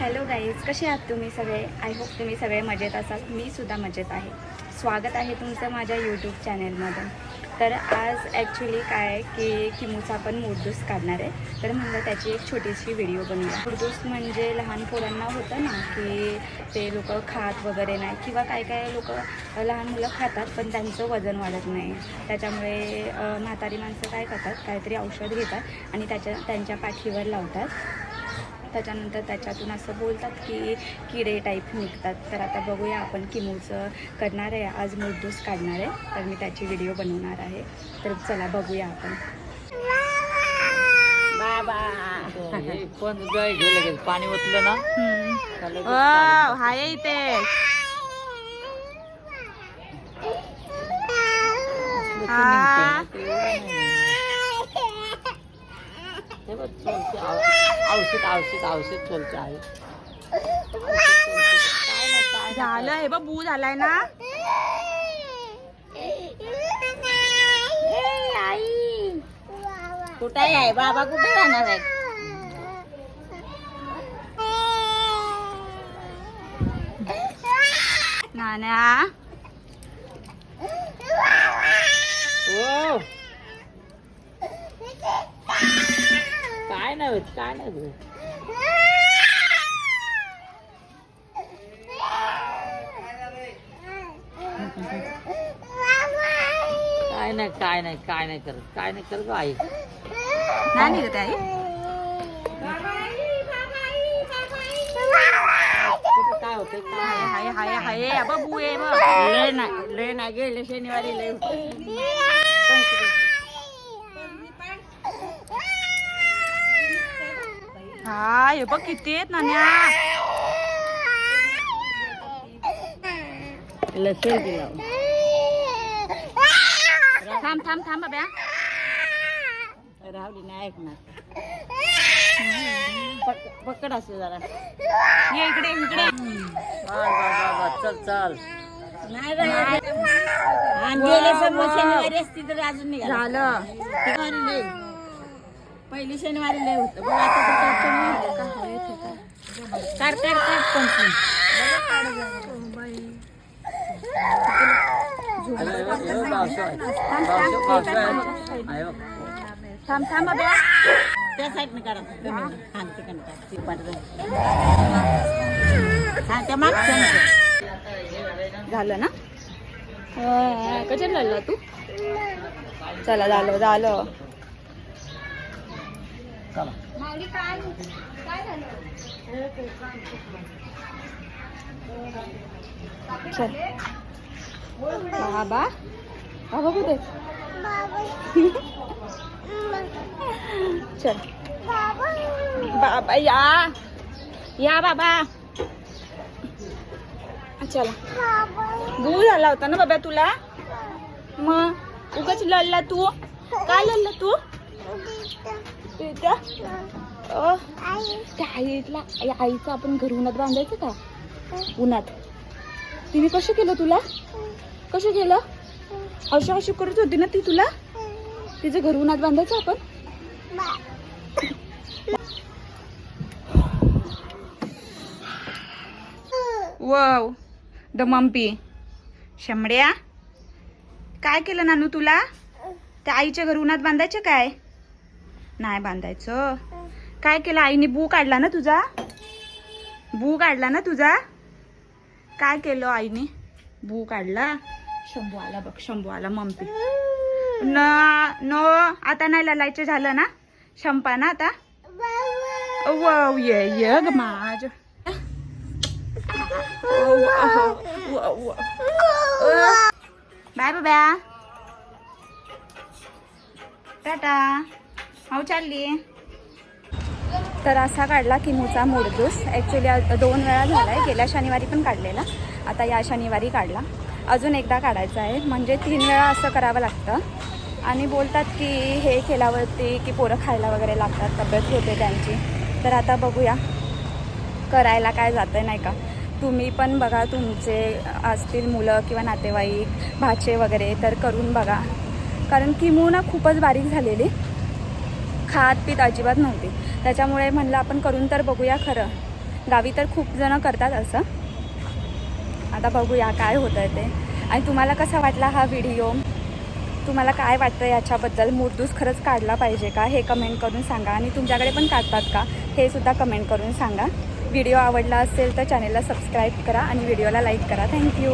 Hello guys कसे आहात तुम्ही सगळे? आय होप तुम्ही सगळे मजेत असाल. मी सुद्धा मजेत आहे. स्वागत आहे तुमचं माझ्या यूट्यूब चॅनेलमध्ये तर आज ॲक्च्युली काय की किमूचा आपण मुरदूस काढणार आहे. तर म्हणलं त्याची एक छोटीशी व्हिडिओ बनवूया. मुरदूस म्हणजे लहान पोरांना होतं ना की ते लोक खात वगैरे नाही किंवा काय काय लोक लहान मुलं खातात पण त्यांचं वजन वाढत नाही. त्याच्यामुळे म्हातारी माणसं काय करतात? काहीतरी औषध घेतात आणि त्याच्या त्यांच्या पाठीवर लावतात. त्याच्यानंतर त्याच्यातून असं बोलतात की किडे टाईप निघतात. तर आता बघूया आपण किमूचं करणार आहे. आज मुरदूस काढणार आहे. तर मी त्याची व्हिडिओ बनवणार आहे. तर चला बघूया आपण. पण ओतलं ना? हाय इथे. हा. ते एवढं नाही. हे बघ, चलते. औ- औषध औषध औषध चलते आहे. झालं हे बू झालाय ना? कुठे आहे? बाबा कुठे राहणार आहे? नाण्या? ओ काय नाही होत काय नाही होत काय नाही काय नाही काय नाही करत काय नाही करत आई नाही निघत आहे कुठं काय होतंय काय हाय हाय हाय हाय बघ बू आहे बघ लय नाही लय नाही गेले शनिवारी लय हा हे बघ किती आहेत नाण्या. दिला थांब थांब थांब बाब्या राहुली नाही ऐकणार. पक- पकड असं जरा. ये इकडे इकडे. चल चल. नाही गेले सर्व शनिवारी असती तर अजून निघाला. झालं. पहिली शनिवारी लय होतं. बघ आता तर काय कमी होतं. का? काढ काढ काढ पंचवीस थांब थांब बाब्या त्या साईडनं काढा हा तिकडनं काढ ती पाठवून. हा त्या मागच्या झालं ना? कशाला लागला तू? चला झालं झालं. चला. चल. बाबा. बाबा कुठे? चल. बाबा. या. या बाबा. चला. गू झाला होता ना बाबा तुला? मग उगाच लढला तू? काय लढला तू? त्या आईला आईचं आपण घर उन्हात बांधायचं का? उन्हात. तिने कसं केलं तुला? कसं केलं? अशा अशी करत होती ना ती तुला? तिचं घर उन्हात बांधायचं आपण? वाव. द मम्पी शंभड्या काय केलं नानू तुला? त्या आईच्या घर उन्हात बांधायचं काय? नाही बांधायचं. काय केलं आईने? बू काढला ना तुझा? बू काढला ना तुझा? काय केलं आईने? बू काढला. शंभू आला बघ शंभू आला मम्मी. न न आता नाही ललायचं झालं ना? शंपा ना आता? वाव ये ये ग माझ. बाय बाय टाटा. हो चालली. तर असा काढला किमूचा मुडदूस ॲक्च्युली दोन वेळा झाला आहे गेल्या शनिवारी पण काढलेला. आता या शनिवारी काढला. अजून एकदा काढायचा आहे. म्हणजे तीन वेळा असं करावं लागतं. आणि बोलतात की हे केल्यावरती की पोरं खायला वगैरे लागतात. तब्येत होते त्यांची. तर आता बघूया. करायला काय जातं नाही का? तुम्ही पण बघा तुमचे असतील मुलं किंवा नातेवाईक भाचे वगैरे तर करून बघा. कारण किमू ना खूपच बारीक झालेली. खात पीत अजिबात नव्हती. त्याच्यामुळे म्हणलं आपण करून तर बघूया खरं. गावी तर खूप जणं करतात असं. आता बघूया काय होतं आहे ते. आणि तुम्हाला कसा वाटला हा व्हिडिओ? तुम्हाला काय वाटतं याच्याबद्दल? मुरदूस खरंच काढला पाहिजे का? हे कमेंट करून सांगा. आणि तुमच्याकडे पण काढतात का? हे सुद्धा कमेंट करून सांगा. व्हिडिओ आवडला असेल तर चॅनेलला सबस्क्राईब करा आणि व्हिडिओला लाईक करा. थँक्यू